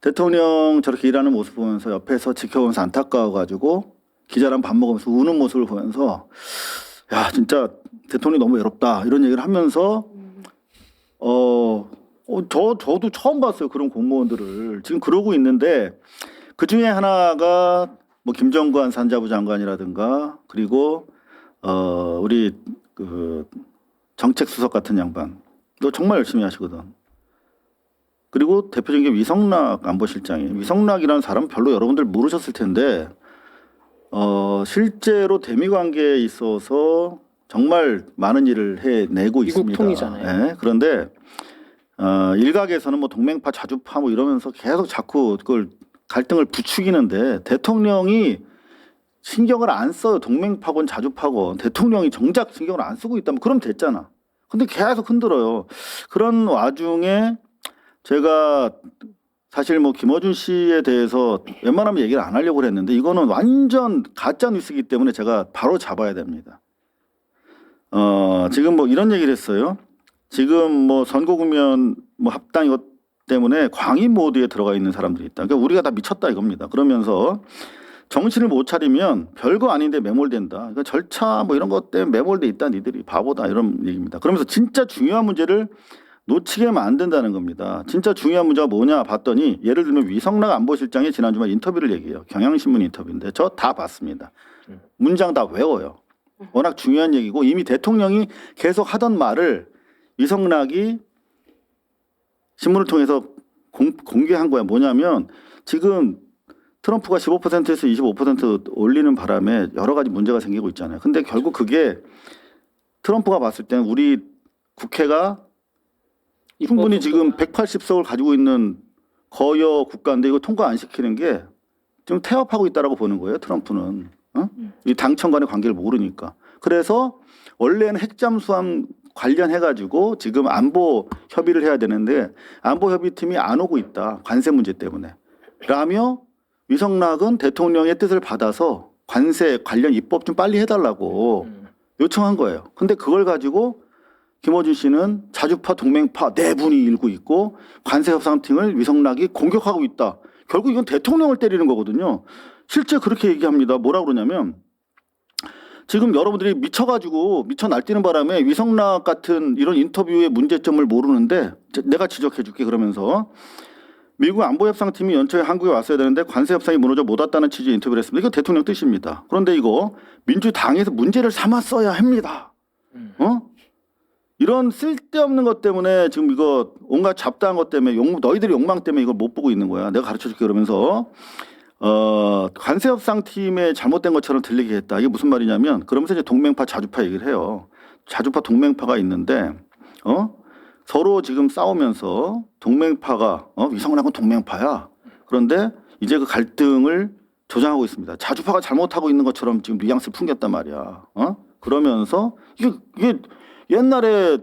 대통령 저렇게 일하는 모습 보면서 옆에서 지켜보면서 안타까워가지고 기자랑 밥 먹으면서 우는 모습을 보면서 야 진짜 대통령이 너무 외롭다 이런 얘기를 하면서 어, 어, 저 저도 처음 봤어요 그런 공무원들을 지금 그러고 있는데 그 중에 하나가 뭐 김정관 산자부 장관이라든가 그리고 어 우리 그 정책 수석 같은 양반 너 정말 열심히 하시거든. 그리고 대표적인 게 위성락 안보실장이 위성락이라는 사람 별로 여러분들 모르셨을 텐데 어 실제로 대미 관계에 있어서 정말 많은 일을 해내고 있습니다. 통이잖아요. 예, 그런데 어, 일각에서는 뭐 동맹파 자주파 뭐 이러면서 계속 자꾸 그걸 갈등을 부추기는데 대통령이 신경을 안 써요. 동맹파건 자주파건 대통령이 정작 신경을 안 쓰고 있다면 그럼 됐잖아. 근데 계속 흔들어요. 그런 와중에 제가 사실 뭐 김어준 씨에 대해서 웬만하면 얘기를 안 하려고 했는데 이거는 완전 가짜 뉴스이기 때문에 제가 바로 잡아야 됩니다. 어, 지금 뭐 이런 얘기를 했어요. 지금 뭐 선거 국면 뭐 합당 이것 때문에 광의 모드에 들어가 있는 사람들이 있다. 그러니까 우리가 다 미쳤다 이겁니다. 그러면서 정신을 못 차리면 별거 아닌데 매몰된다. 그러니까 절차 뭐 이런 것 때문에 매몰돼 있다. 니들이 바보다 이런 얘기입니다. 그러면서 진짜 중요한 문제를 놓치게 만든다는 겁니다. 진짜 중요한 문제가 뭐냐 봤더니 예를 들면 위성락 안보실장이 지난 주말 인터뷰를 얘기해요. 경향신문 인터뷰인데 저 다 봤습니다. 문장 다 외워요. 워낙 중요한 얘기고 이미 대통령이 계속 하던 말을 위성락이 신문을 통해서 공, 공개한 거야. 뭐냐면 지금 트럼프가 15%에서 25% 올리는 바람에 여러 가지 문제가 생기고 있잖아요. 근데 결국 그게 트럼프가 봤을 때는 우리 국회가 충분히 지금 180석을 가지고 있는 거여 국가인데 이거 통과 안 시키는 게 지금 태업하고 있다라고 보는 거예요. 트럼프는 어? 이 당청 간의 관계를 모르니까. 그래서 원래는 핵잠수함 관련해 가지고 지금 안보 협의를 해야 되는데 안보 협의팀이 안 오고 있다. 관세 문제 때문에. 라며 위성락은 대통령의 뜻을 받아서 관세 관련 입법 좀 빨리 해달라고 요청한 거예요. 근데 그걸 가지고 김어준 씨는 자주파 동맹파 네 분이 일고 있고 관세 협상팀을 위성락이 공격하고 있다. 결국 이건 대통령을 때리는 거거든요. 실제 그렇게 얘기합니다. 뭐라 그러냐면 지금 여러분들이 미쳐가지고 미쳐 날뛰는 바람에 위성락 같은 이런 인터뷰의 문제점을 모르는데 제- 내가 지적해줄게 그러면서 미국 안보협상팀이 연초에 한국에 왔어야 되는데 관세 협상이 무너져 못 왔다는 취지의 인터뷰를 했습니다. 이거 대통령 뜻입니다. 그런데 이거 민주당에서 문제를 삼았어야 합니다. 어? 이런 쓸데없는 것 때문에 지금 이거 온갖 잡다한 것 때문에 욕, 너희들의 욕망 때문에 이걸 못 보고 있는 거야. 내가 가르쳐 줄게 그러면서 어, 관세협상팀에 잘못된 것처럼 들리게 했다. 이게 무슨 말이냐면 그러면서 이제 동맹파 자주파 얘기를 해요. 자주파 동맹파가 있는데 어? 서로 지금 싸우면서 동맹파가 어? 위성락은 동맹파야. 그런데 이제 그 갈등을 조장하고 있습니다. 자주파가 잘못하고 있는 것처럼 지금 뉘앙스를 풍겼단 말이야. 어? 그러면서 이게, 이게 옛날에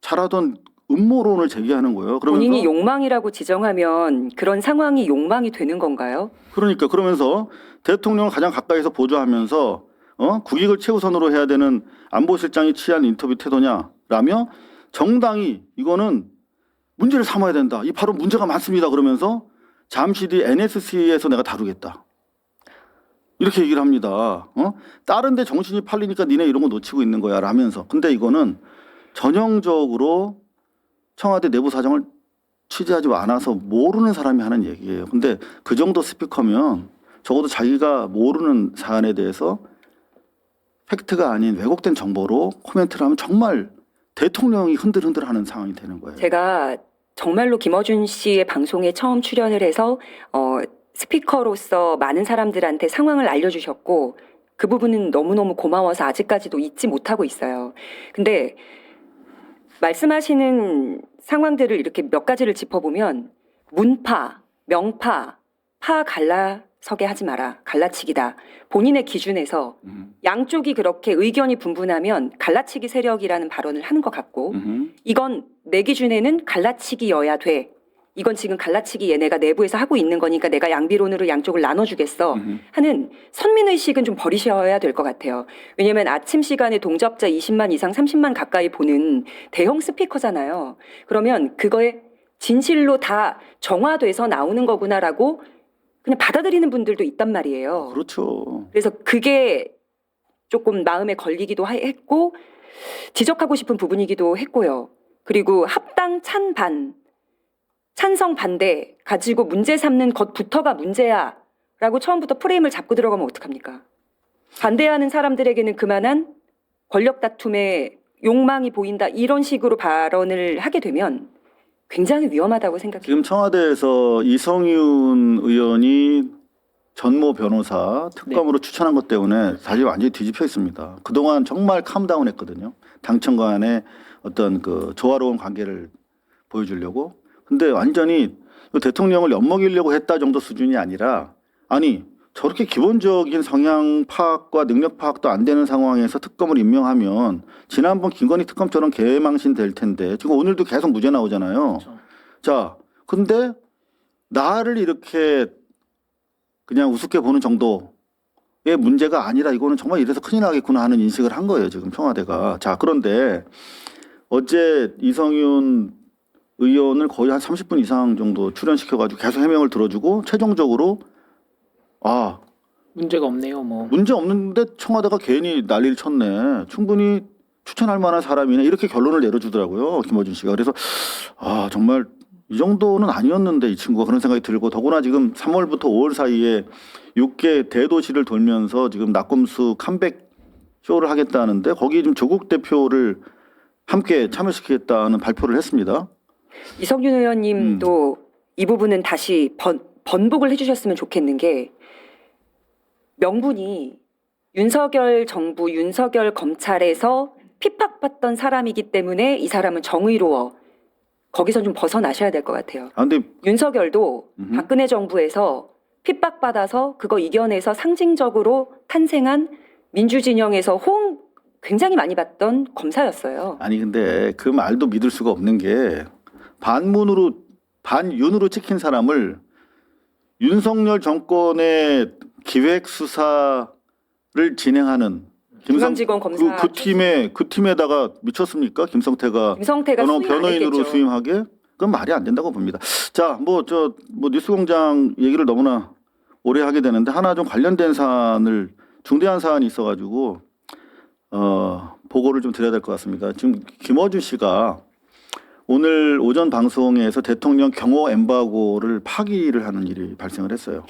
잘하던 음모론을 제기하는 거예요. 그러면서 본인이 욕망이라고 지정하면 그런 상황이 욕망이 되는 건가요? 그러니까 그러면서 대통령을 가장 가까이서 보조하면서 어? 국익을 최우선으로 해야 되는 안보실장이 취한 인터뷰 태도냐라며 정당이 이거는 문제를 삼아야 된다. 이 바로 문제가 많습니다. 그러면서 잠시 뒤 NSC에서 내가 다루겠다. 이렇게 얘기를 합니다. 어? 다른 데 정신이 팔리니까 니네 이런 거 놓치고 있는 거야 라면서. 근데 이거는 전형적으로 청와대 내부 사정을 취재하지 않아서 모르는 사람이 하는 얘기예요. 근데 그 정도 스피커면 적어도 자기가 모르는 사안에 대해서 팩트가 아닌 왜곡된 정보로 코멘트를 하면 정말 대통령이 흔들흔들하는 상황이 되는 거예요. 제가 정말로 김어준 씨의 방송에 처음 출연을 해서 어, 스피커로서 많은 사람들한테 상황을 알려주셨고 그 부분은 너무너무 고마워서 아직까지도 잊지 못하고 있어요. 근데 말씀하시는 상황들을 이렇게 몇 가지를 짚어보면 문파, 명파, 파 갈라서게 하지 마라. 갈라치기다. 본인의 기준에서 음, 양쪽이 그렇게 의견이 분분하면 갈라치기 세력이라는 발언을 하는 것 같고 음, 이건 내 기준에는 갈라치기여야 돼. 이건 지금 갈라치기 얘네가 내부에서 하고 있는 거니까 내가 양비론으로 양쪽을 나눠주겠어 음. 하는 선민의식은 좀 버리셔야 될 것 같아요. 왜냐면 아침 시간에 동접자 20만 이상 30만 가까이 보는 대형 스피커잖아요. 그러면 그거에 진실로 다 정화돼서 나오는 거구나라고 그냥 받아들이는 분들도 있단 말이에요. 그렇죠. 그래서 그게 조금 마음에 걸리기도 하- 했고 지적하고 싶은 부분이기도 했고요. 그리고 합당 찬반 찬성 반대 가지고 문제 삼는 것부터가 문제야 라고 처음부터 프레임을 잡고 들어가면 어떡합니까? 반대하는 사람들에게는 그만한 권력 다툼의 욕망이 보인다 이런 식으로 발언을 하게 되면 굉장히 위험하다고 생각해요. 지금 청와대에서 이성윤 의원이 전모 변호사 특검으로 추천한 것 때문에 사실 완전히 뒤집혀 있습니다. 그동안 정말 캄다운 했거든요. 당청 간의 어떤 그 조화로운 관계를 보여주려고. 근데 완전히 대통령을 엿먹이려고 했다 정도 수준이 아니라 아니 저렇게 기본적인 성향 파악과 능력 파악도 안 되는 상황에서 특검을 임명하면 지난번 김건희 특검처럼 개망신 될 텐데 지금 오늘도 계속 무죄 나오잖아요. 그렇죠. 자, 근데 나를 이렇게 그냥 우습게 보는 정도의 문제가 아니라 이거는 정말 이래서 큰일 나겠구나 하는 인식을 한 거예요, 지금 청와대가. 자, 그런데 어제 이성윤 의원을 거의 한 30분 이상 정도 출연시켜가지고 계속 해명을 들어주고 최종적으로 아, 문제가 없네요. 뭐 문제 없는데 청와대가 괜히 난리를 쳤네. 충분히 추천할 만한 사람이네. 이렇게 결론을 내려주더라고요. 김어준 씨가. 그래서 아, 정말 이 정도는 아니었는데 이 친구가 그런 생각이 들고 더구나 지금 3월부터 5월 사이에 6개 대도시를 돌면서 지금 낙검수 컴백 쇼를 하겠다는데 거기 지금 조국 대표를 함께 참여시키겠다는 발표를 했습니다. 이성윤 의원님도 이 부분은 다시 번, 번복을 해주셨으면 좋겠는 게 명분이 윤석열 정부, 윤석열 검찰에서 핍박받던 사람이기 때문에 이 사람은 정의로워. 거기서 좀 벗어나셔야 될 것 같아요. 아, 근데 윤석열도 음흠. 박근혜 정부에서 핍박받아서 그거 이겨내서 상징적으로 탄생한 민주진영에서 호응 굉장히 많이 받던 검사였어요. 아니 근데 그 말도 믿을 수가 없는 게 반문으로 반윤으로 찍힌 사람을 윤석열 정권의 기획 수사를 진행하는 김성 중앙지검 검사 그, 그 팀에 그 팀에다가 미쳤습니까? 김성태가 김성태가 변호, 변호인으로. 수임하게 그건 말이 안 된다고 봅니다. 자, 뭐저뭐 뉴스공장 얘기를 너무나 오래 하게 되는데 하나 좀 관련된 사안을 중대한 사안이 있어가지고 어 보고를 좀 드려야 될 것 같습니다. 지금 김어준 씨가 오늘 오전 방송에서 대통령 경호 엠바고를 파기를 하는 일이 발생을 했어요.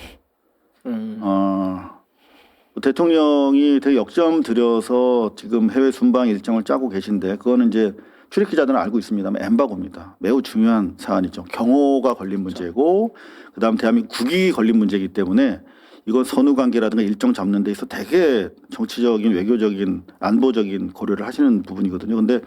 음, 어, 대통령이 되게 역점 들여서 지금 해외 순방 일정을 짜고 계신데 그거는 이제 출입 기자들은 알고 있습니다만 엠바고입니다. 매우 중요한 사안이죠. 경호가 걸린 문제고 그다음 대한민국 국익이 걸린 문제이기 때문에 이건 선후 관계라든가 일정 잡는 데 있어 되게 정치적인 외교적인 안보적인 고려를 하시는 부분이거든요. 근데